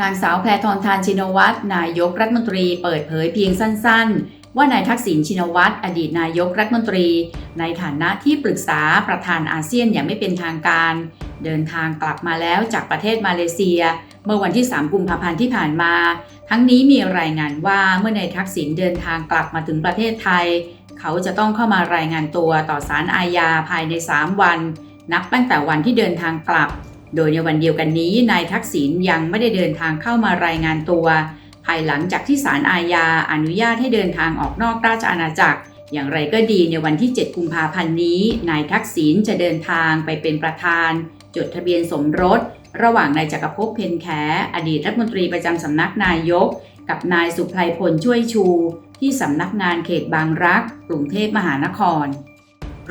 นางสาวแพรทองทานชินวัตรนายกรัฐมนตรีเปิดเผยเพียงสั้น ๆ ว่านายทักษิณชินวัตรอดีตนายกรัฐมนตรี ในฐานะที่ปรึกษาประธานอาเซียนอย่างไม่เป็นทางการ เดินทางกลับมาแล้วจากประเทศมาเลเซีย เมื่อวันที่ 3 กุมภาพันธ์ที่ผ่านมา ทั้งนี้มีรายงานว่าเมื่อนายทักษิณเดินทางกลับมาถึงประเทศไทย เขาจะต้องเข้ามารายงานตัวต่อศาลอาญาภายใน 3 วัน นับตั้งแต่วันที่เดินทางกลับ โดยในวันเดียวกันนี้นายทักษิณยังไม่ได้เดินทางเข้ามารายงานตัว ภายหลังจากที่ศาลอาญาอนุญาตให้เดินทางออกนอกราชอาณาจักร อย่างไรก็ดีในวันที่ 7 กุมภาพันธ์นี้ นายทักษิณจะเดินทางไปเป็นประธาน จดทะเบียนสมรส ระหว่างนายจักรภพเพนแขอดีตรัฐมนตรีประจำสำนักนายก กับนายสุไพพลช่วยชู ที่สำนักงานเขตบางรัก กรุงเทพมหานคร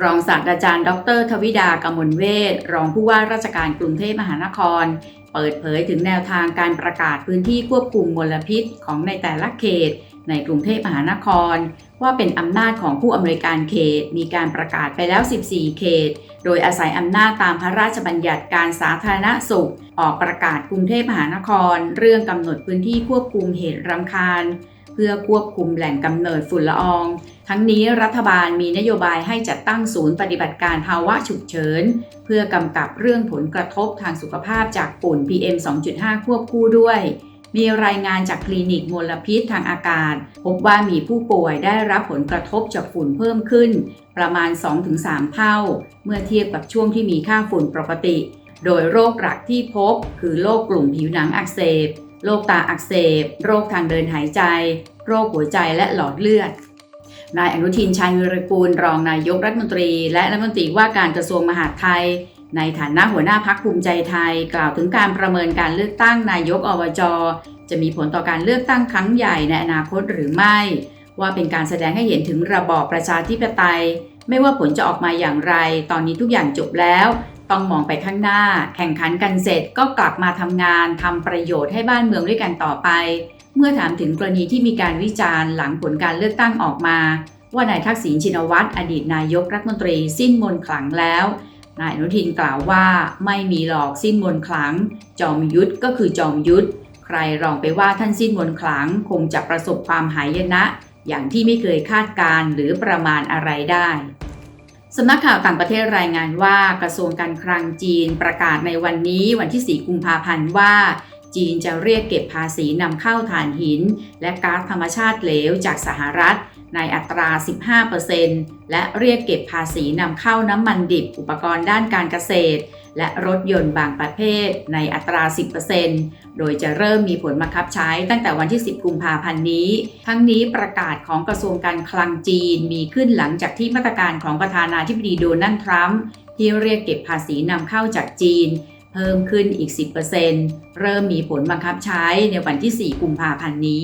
รองศาสตราจารย์ ดร ทวิดากมลเวทรองผู้ว่าราชการกรุงเทพมหานคร เปิดเผยถึงแนวทางการประกาศพื้นที่ควบคุมมลพิษของในแต่ละเขต ในกรุงเทพมหานคร ว่าเป็นอำนาจของผู้อำนวยการเขต มีการประกาศไปแล้ว 14 เขต โดยอาศัยอำนาจตามพระราชบัญญัติการสาธารณสุข ออกประกาศกรุงเทพมหานคร เรื่องกำหนดพื้นที่ควบคุมเหตุรำคาญ เพื่อควบคุมแหล่งกำเนิดฝุ่นละออง ทั้งนี้รัฐบาลมีนโยบายให้จัดตั้งศูนย์ปฏิบัติการภาวะฉุกเฉิน เพื่อกำกับเรื่องผลกระทบทางสุขภาพจากฝุ่น PM 2.5 ควบคู่ด้วย มีรายงานจากคลินิกมลพิษทางอากาศ พบว่ามีผู้ป่วยได้รับผลกระทบจากฝุ่นเพิ่มขึ้น ประมาณ 2-3 เท่า เมื่อเทียบกับช่วงที่มีค่าฝุ่นปกติ โดยโรคหลักที่พบคือโรคกลุ่มผิวหนังอักเสบ โรคตาอักเสบ โรคทางเดินหายใจ โรคหัวใจและหลอดเลือด นายอนุทินชาญวิรกูล รองนายกรัฐมนตรี และรัฐมนตรีว่าการกระทรวงมหาดไทย ในฐานะหัวหน้าพักภูมิใจไทย กล่าวถึงการประเมินการเลือกตั้งนายกอบจจะมีผลต่อการเลือกตั้งครั้งใหญ่ในอนาคตหรือไม่ ว่าเป็นการแสดงให้เห็นถึงระบอบประชาธิปไตย ไม่ว่าผลจะออกมาอย่างไร ตอนนี้ทุกอย่างจบแล้ว ต้องมองไปข้างหน้า แข่งขันกันเสร็จก็กลับมาทำงานทำประโยชน์ให้บ้านเมืองด้วยกันต่อไป เมื่อถามถึงกรณีที่มีการวิจารณ์หลังผลการเลือกตั้งออกมา ว่านายทักษิณชินวัตรอดีตนายกรัฐมนตรีสิ้นมนขลังแล้วนายอนุทินกล่าวว่าไม่มีหลอกสิ้นมนขลัง จอมยุทธก็คือจอมยุทธใครลองไปว่าท่านสิ้นมนขลังคงจะประสบความหายนะ อย่างที่ไม่เคยคาดการณ์หรือประมาณอะไรได้ สำนักข่าวต่างประเทศรายงานว่ากระทรวงการคลังจีนประกาศในวันนี้วันที่ 4 กุมภาพันธ์ว่า จีนจะเรียกเก็บภาษีนำเข้าถ่านหิน และก๊าซธรรมชาติเหลวจากสหรัฐ ในอัตรา 15%และเรียกเก็บภาษีนำเข้าน้ำมันดิบอุปกรณ์ด้านการเกษตร และรถยนต์บางประเภทในอัตรา 10%โดยจะเริ่มมีผลบังคับใช้ตั้งแต่วันที่ 10 กุมภาพันธ์นี้ ทั้งนี้ประกาศของกระทรวงการคลังจีนมีขึ้นหลังจากที่มาตรการของประธานาธิบดีโดนัลด์ทรัมป์ที่เรียกเก็บภาษีนำเข้าจากจีน เพิ่มขึ้นอีก 10%เริ่มมีผลบังคับใช้ในวันที่ 4 กุมภาพันธ์นี้